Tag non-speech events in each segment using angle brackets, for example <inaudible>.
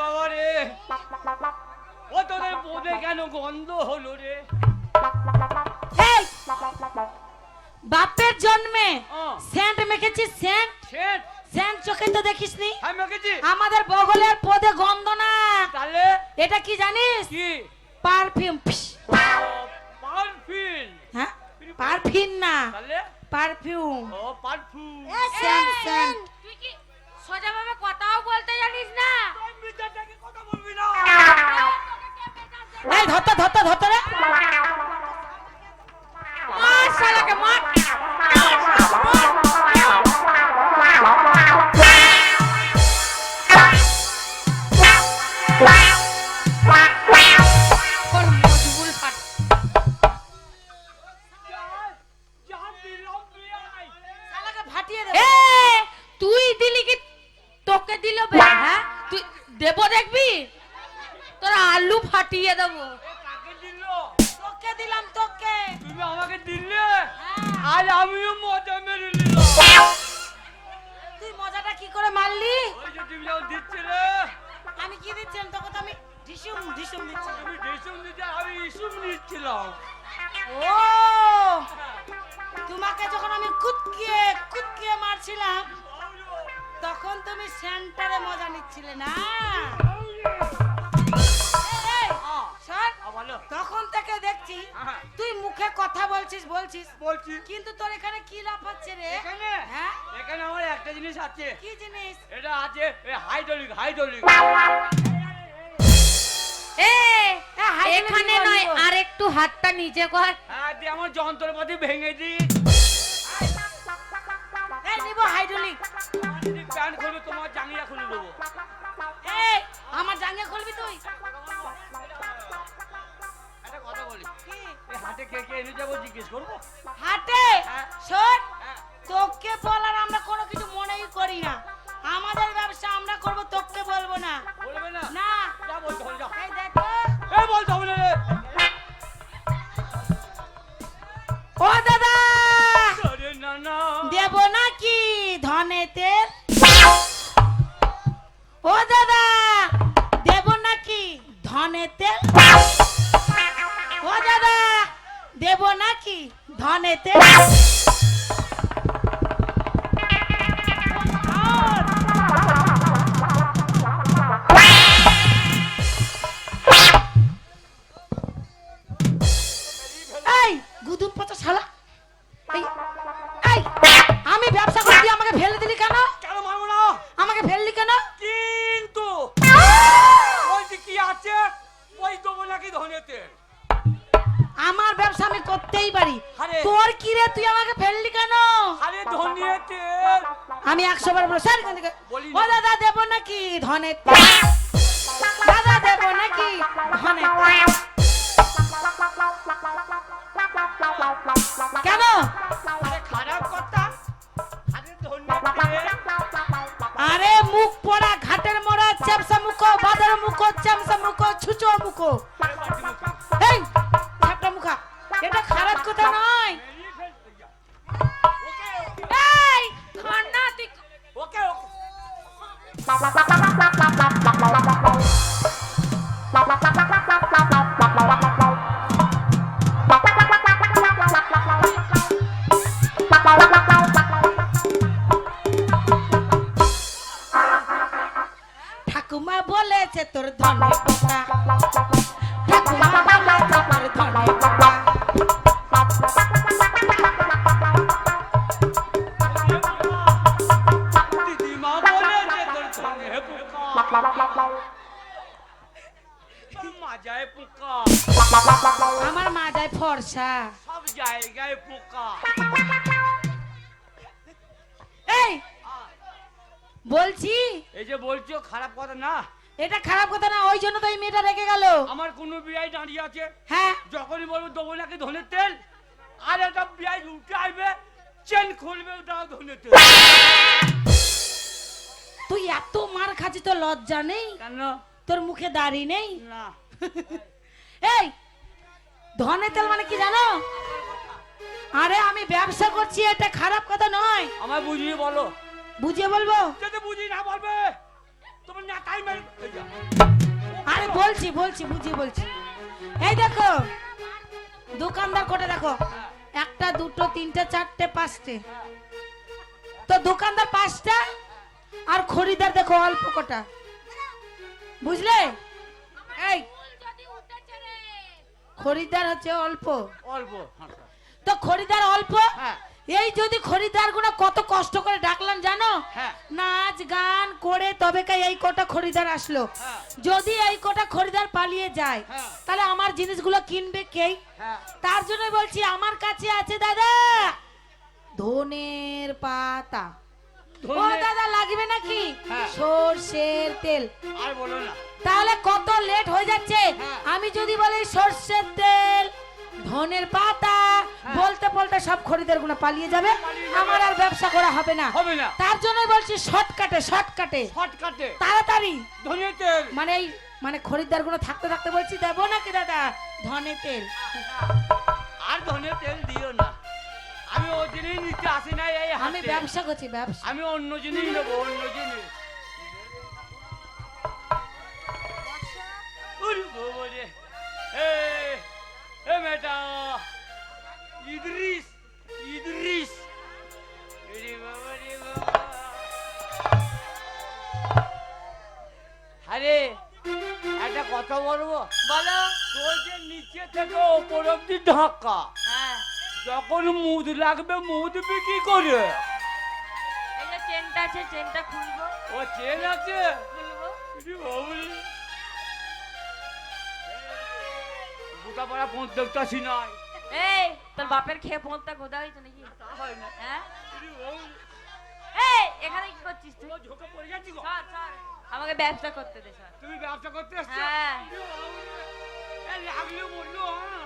বাবা রে ও তোদের বোধে কেন গন্ধ হলো রে? এই বাপের জন্মে সেন্ট মেখেছিস সেন্ট? শেট সেন্ট চোখে তো দেখিসনি? আমি মেখেছি। আমাদের বগলের পদে গন্ধ না তাহলে? এটা কি জানিস? কি? Perfume perfume. হ্যাঁ? পারফিউম। না। তাহলে? পারফিউম। ও পারফিউম। Scent scent. তুই কি সোজাভাবে কথাও বলতে দিল বে হ্যাঁ? তুই দেবো দেখবি? তোর আলু ফাটিয়ে দেবো। তোকে দিলাম তোকে। তুমি আমাকে দিলে? হ্যাঁ। আর আমিও মজা মেরে নিলাম। তুই মজাটা কি করে মারলি? ওই যে তুমি যখন দিচ্ছিলে। আমি কি দিচ্ছিলাম? তোকে তো আমি ঢিসুম ঢিসুম দিচ্ছিলাম। তুমি ঢেসুম দিতে আমি ইসুম নিচ্ছিলাম। ও! তোমাকে যখন আমি কুতকিয়ে কুতকিয়ে মারছিলাম তখন তুমি সেন্টারে মজা নিচ্ছিলে না? তখন থেকে দেখছি তুই মুখে কথা বলছিস বলছিস। বলছি। কিন্তু তোর এখানে কি লাভ হচ্ছে রে? এখানে? হ্যাঁ? এখানে আমার একটা জিনিস আছে। কি জিনিস? এটা আছে হাইড্রোলিক হাইড্রোলিক এখানে নয় আর একটু হাতটা নিচে কর। হ্যাঁ আমার যন্ত্রপাতি ভেঙে দিই এই নিব হাইড্রোলিক প্যান্ট খুলবে তোমার জাঙ্গিয়া খুলে দেবো। এই আমার জাঙ্গিয়া খুলবি তুই? একটা কথা বলি। হাটে কে কে এনে যাব জিজ্ঞেস করব? হাটে? হ্যাঁ। শোন হ্যাঁ। তোকে বলার আমরা কোনো কিছু মনেই করি না। আমাদের ব্যবসা আমরা করব তোকে বলব না। ও দাদা দেব নাকি ধনে তেল? ও দাদা দেব নাকি ধনে তেল? তুই আমাকে ফেললি কেন? আরে ধনিয়েতে আমি একশো বার বলে স্যার থেকে। ও দাদা দেবো নাকি ধনে দাদা দেবো নাকি ধনে কেন? আরে খারাপ কথা। আরে আরে মুখ পড়া ঘাটের মোড়া চ্যাপসা মুখো বাদর মুখো চ্যামসা মুখো ছুচো মুখো। বলেছে তোর ধনে পোকা ঠাকুমা বলেছে তোর ধনে পোকা। দিদিমা বলেছে তোর ধনে পোকা মাজায় পোকা। আমার মা যায় ফর্সা। সব জায়গায় পোকা। এই বলছি। এই যে বলছো খারাপ কথা না। এটা খারাপ কথা না ওই জন্য তো এই মেয়েটা রেখে গেল। আমার কোনো বিয়াই দাঁড়িয়ে আছে। হ্যাঁ। যখনই বলব দেবো নাকি ধনের তেল? আর একটা বিয়াই উঠে আসবে চেন খুলবে দাও ধনের তেল। তুই এত মার খাচ্ছি তোর লজ্জা নেই? কেন? তোর মুখে দাড়ি নেই? না। <laughs> এই ধনে তেল মানে কি জানো? আরে আমি ব্যবসা করছি এটা খারাপ কথা নয়। আমায় বুঝিয়ে বলো। বুঝিয়ে বলব? যদি বুঝি না বলবে। তোমার টাইম বলছি বলছি বুঝি বলছি। এই দেখো দোকানদার কোটা দেখো। একটা দুটো তিনটে চারটে পাঁচটে। তো দোকানদার পাঁচটা আর খরিদার দেখো অল্প কটা। বুঝলে? এই খরিদার হচ্ছে অল্প। অল্প তো খরিদার অল্প? হ্যাঁ। এই যদি খরিদারগুলো কত কষ্ট করে ডাকলাম জানো? হ্যাঁ নাচ গান করে তবে কাই এই কটা খরিদার আসলো। হ্যাঁ। যদি এই কটা খরিদার পালিয়ে যায় হ্যাঁ। তাহলে আমার জিনিসগুলো কিনবে কে? হ্যাঁ। তার জন্য বলছি আমার কাছে আছে দাদা ধনের পাতা। ও দাদা লাগবে নাকি। সর্ষের তেল। আর বলো না। তাহলে কত লেট হয়ে যাচ্ছে। আমি যদি বলি সর্ষের তেল ধনের পাতা। বলতে বলতে সব খরিদারগুলো পালিয়ে যাবে। আমার আর ব্যবসা করা হবে না। হবে না। তার জন্য বলছি শর্টকাটে শর্টকাটে। শর্টকাটে। তাড়াতাড়ি। ধনে তেল। মানে এই মানে খরিদ্দারগুলো থাকতে থাকতে বলছি দেবো নাকি দাদা? ধনে তেল। আর ধনে তেল দিও না। আমি ও জিনিস নিতে আসি না এই আমি ব্যবসা করছি ব্যবসা। আমি অন্য জিনিস নেব অন্য জিনিস। রে। এ মেয়েটা ইদ্রিস ইদ্রিস। আরে একটা কথা বলব? বলো। তোর যে নিচে থেকে ওপর অব্দি ঢাকা হ্যাঁ। যখন মুদ লাগবে মুদ বিক্রি করে। চেনটা আছে চেনটা খুলবো। ও চেন আছে? খুলবো। নাই এই তোর বাপের খেয়ে ফোনটা গোদা হয়েছে নাকি? হয়। এই এখানে কি করছিস তুই? ঝোঁকে পড়ে যাচ্ছি গো। সর সর আমাকে ব্যবসা করতে দে সর তুমি ব্যবসা করতে এসছো? হ্যাঁ। লাগলে বলল হ্যাঁ।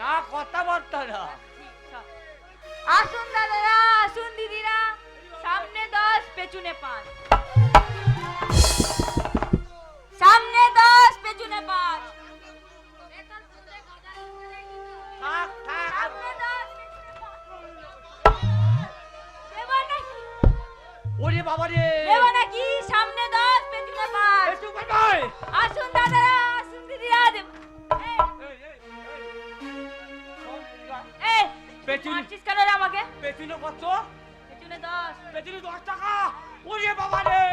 না কথাবার্তা না। আসুন দাদারা আসুন দিদিরা। সামনে দশ পেছনে পাঁচ। সামনে দশ পেছনে পাঁচ। ওরে বাবা রে দেবো নাকি সামনে দশ পেছনে আসুন দাদারা আসুন দিদিরা দেব এই, পেছনে মারছিস কেন রে আমাকে? পেছনে কত? পেছনে পেছনে টাকা? ওরে বাবা রে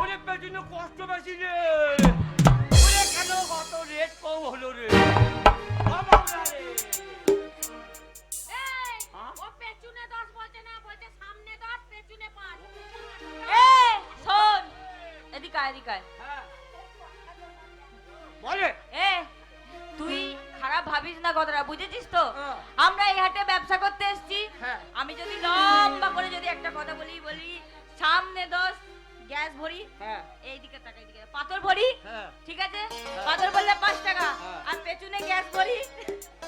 ওরে পেছনে কষ্ট বেশি রে। ওরে কেন কত রেট কম হলো রে? বলে? এই, তুই খারাপ ভাবিস না কথাটা বুঝেছিস তো। আমরা এই হাটে ব্যবসা করতে এসেছি। হ্যাঁ। আমি যদি লম্বা করে যদি একটা কথা বলি বলি সামনে দশ গ্যাস ভরি হ্যাঁ। এইদিকে টাকা এইদিকে পাথর ভরি হ্যাঁ। ঠিক আছে? পাথর বললে পাঁচ টাকা। আর পেছনে গ্যাস ভরি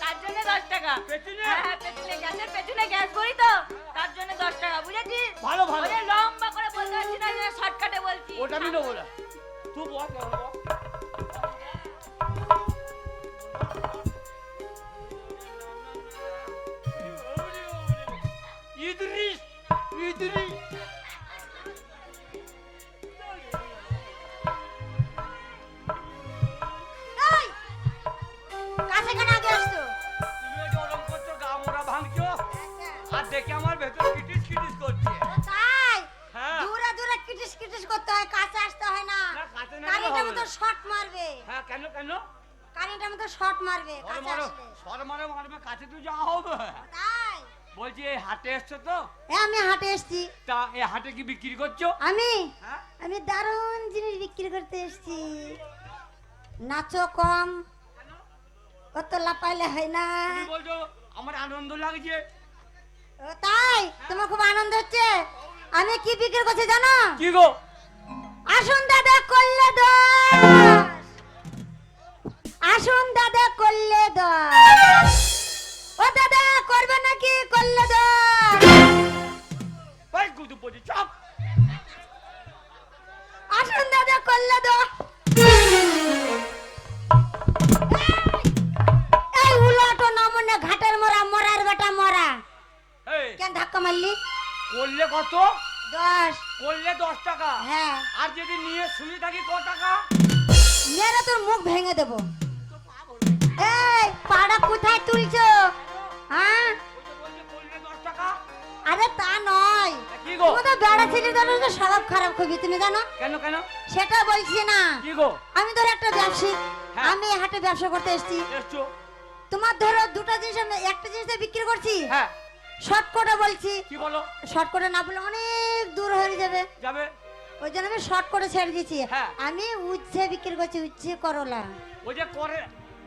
তার জন্য দশ টাকা। পেছনে? হ্যাঁ, পেছনে গ্যাসের পেছনে গ্যাস ভরি তো তার জন্য দশ টাকা বুঝেছিস? ভালো ভালো। লম্বা করে বলতে পারছি না শর্টকাটে বলছি। ওটা আমি নেব না। তুই মারবে সর কাছে আসলে। সর মারো মারবে কাছে তো যাওয়া হবে। তাই? বলছি এই হাটে এসছো তো? আমি হাটে এসেছি। তা এই হাটে কি বিক্রি করছ? আমি? হ্যাঁ? আমি দারুণ জিনিস বিক্রি করতে এসেছি। নাচো কম। অত লাপাইলে হয় না। তুমি বলছো আমার আনন্দ লাগছে। ও তাই? তোমার খুব আনন্দ হচ্ছে? আমি কি বিক্রি করছি জানো? কি গো? আসুন দাদা করলে দশ আসুন দাদা করলে দশ ও দাদা করবে নাকি করলে দশ ভাই গুদু চাপ। আসুন দাদা করলে দশ এই উলটো নমুনে ঘাটের মরা মরার বেটা মরা। কেন ধাক্কা মারলি? করলে কত? দশ। করলে দশ টাকা। হ্যাঁ। আর যদি নিয়ে শুয়ে থাকি ক টাকা? মেরে তোর মুখ ভেঙে দেবো। পাড়া কোথায় তুলছো? হ্যাঁ? আরে তা নয়। তুমি তো বেড়া ছেলে জানো তো স্বভাব খারাপ খুবই তুমি জানো? কেন কেন? সেটা বলছি না। আমি ধরো একটা ব্যবসায়িক হ্যাঁ। আমি হাটে ব্যবসা করতে এসেছি। তোমার ধরো দুটো জিনিস আমি একটা জিনিস বিক্রি করছি। হ্যাঁ। বলছি। কি বলো? না বলে অনেক দূর হয়ে যাবে। যাবে? ওই জন্য আমি শর্ট করে ছেড়ে দিচ্ছি হ্যাঁ। আমি উচ্ছে বিক্রি করছি উচ্ছে করলা। ওই যে করে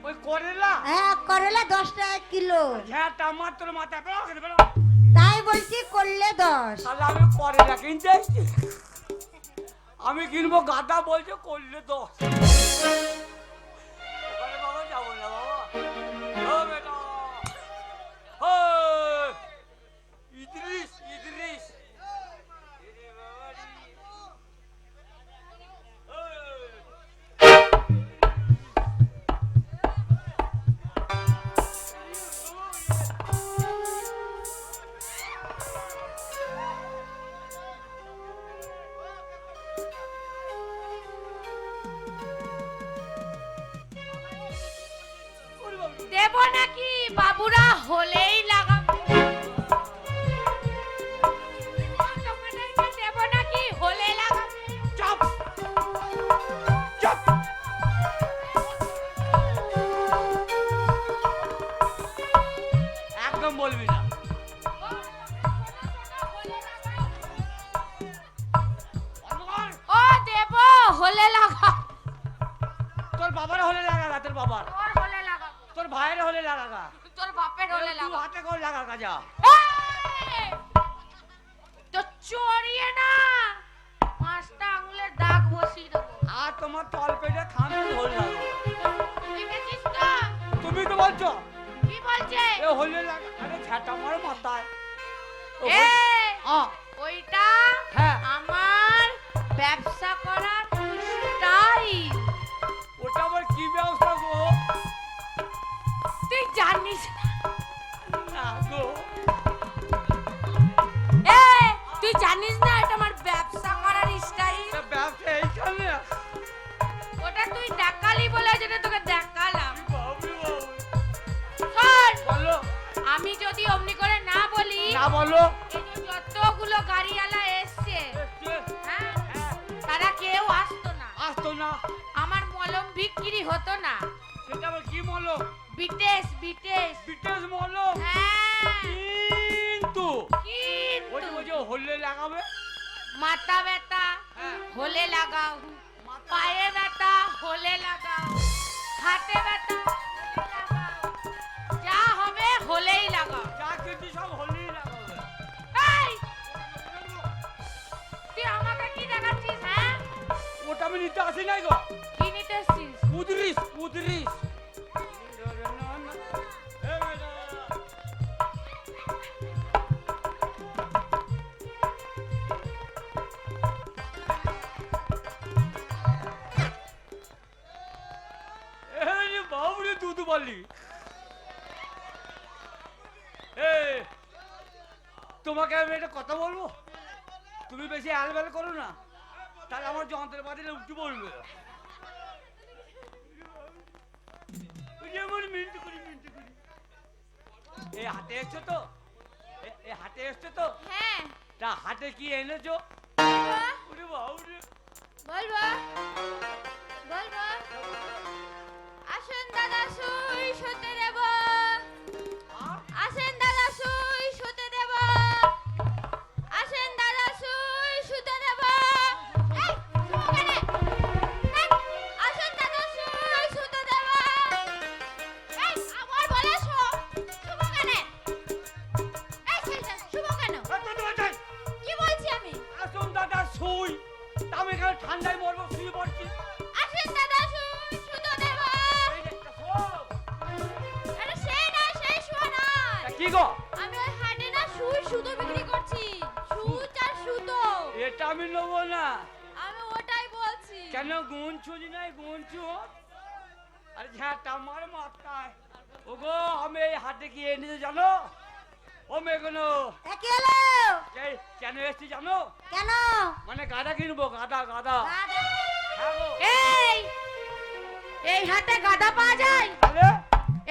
ওই করেলা? হ্যাঁ করলা দশ টাকা কিলো। হ্যাঁ তা মাত্র পেল তাই বলছি করলে দশ। তাহলে আমি করেলা কিনতে আমি কিনবো গাদা বলছে করলে দশ। তো চড়িয়ে না পাঁচটা আঙুলের দাগ বসিয়ে দেবো। আর তোমার তল পেটে খামে হলে দেখেছিস তো? তুমি তো বলছো? কি বলছে? এ হলে লাগা আরে ছাটা মার মাথায়। এ ওইটা হ্যাঁ। আমার ব্যবসা করার স্টাইল। ওটা আবার কি ব্যবস্থা গো? তুই জানিস তুই জানিস না এটা আমার ব্যবসা করার স্টাইল? ব্যবসা এইখানে। ওটা তুই দেখালি বলে যেটা তোকে দেখালাম। আমি যদি অমনি করে না বলি না বলো। লাগাবে? মাথা ব্যথা হ্যাঁ। হলে লাগাও। পায়ে ব্যথা। হলে লাগাও। হাতে ব্যথা যা হবে হলেই লাগাও। যা কিন্তু সব হলেই লাগাবে তুই আমাকে কি দেখাচ্ছিস হ্যাঁ? ওটা আমি নিতে আসি নাই গো। কি নিতে এসছিস? উদরিস উদরিস তোমাকে আমি একটা কথা বলব? তুমি বেশি আলবেল করো না তাহলে আমার যন্ত্রের বাদিলে উঠে পড়বে। এই হাটে এসছো তো? এই হাটে এসছো তো? হ্যাঁ। তা হাটে কি এনেছো? বলব। বলব। আসুন দাদা সুই গুণ নাই ছুঁ আরে ঝ্যাঁটা আমার মাথায় ওগো আমি এই হাটে কি এনেছে জানো ও মেঘনো কি হলো কেন এসছি জানো কেন মানে গাদা কিনবো গাদা গাদা এই এই হাটে গাদা পাওয়া যায়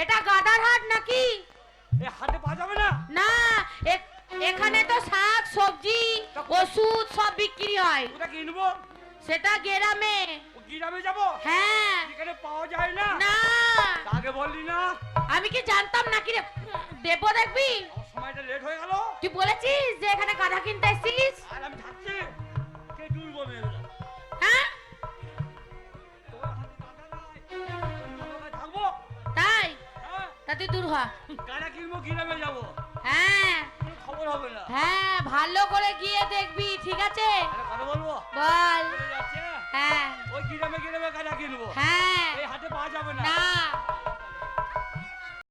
এটা গাদার হাট নাকি এ হাতে পাওয়া যাবে না না এখানে তো শাক সবজি ওষুধ সব বিক্রি হয় ওটা কিনবো সেটা গেরামে গ্রামে যাব? হ্যাঁ। এখানে পাওয়া যায় না। না। আগে বললি না? আমি কি জানতাম নাকি রে? দেবো দেখবি? সময়টা লেট হয়ে গেল। তুই বলেছিস যে এখানে গাধা কিনতে এসেছিস আর আমি থাকছি। কে মেয়েরা হ্যাঁ? তাই? হ্যাঁ। তা তুই দূর হ। গাড়া কিনবো গ্রামে যাব। হ্যাঁ। খবর হবে না। হ্যাঁ ভালো করে গিয়ে দেখবি ঠিক আছে? কথা বলব? বল। হ্যাঁ। ওই গ্রামে গ্রামে কাটা কিনবো? হ্যাঁ। এই হাতে পাওয়া যাবে না। না।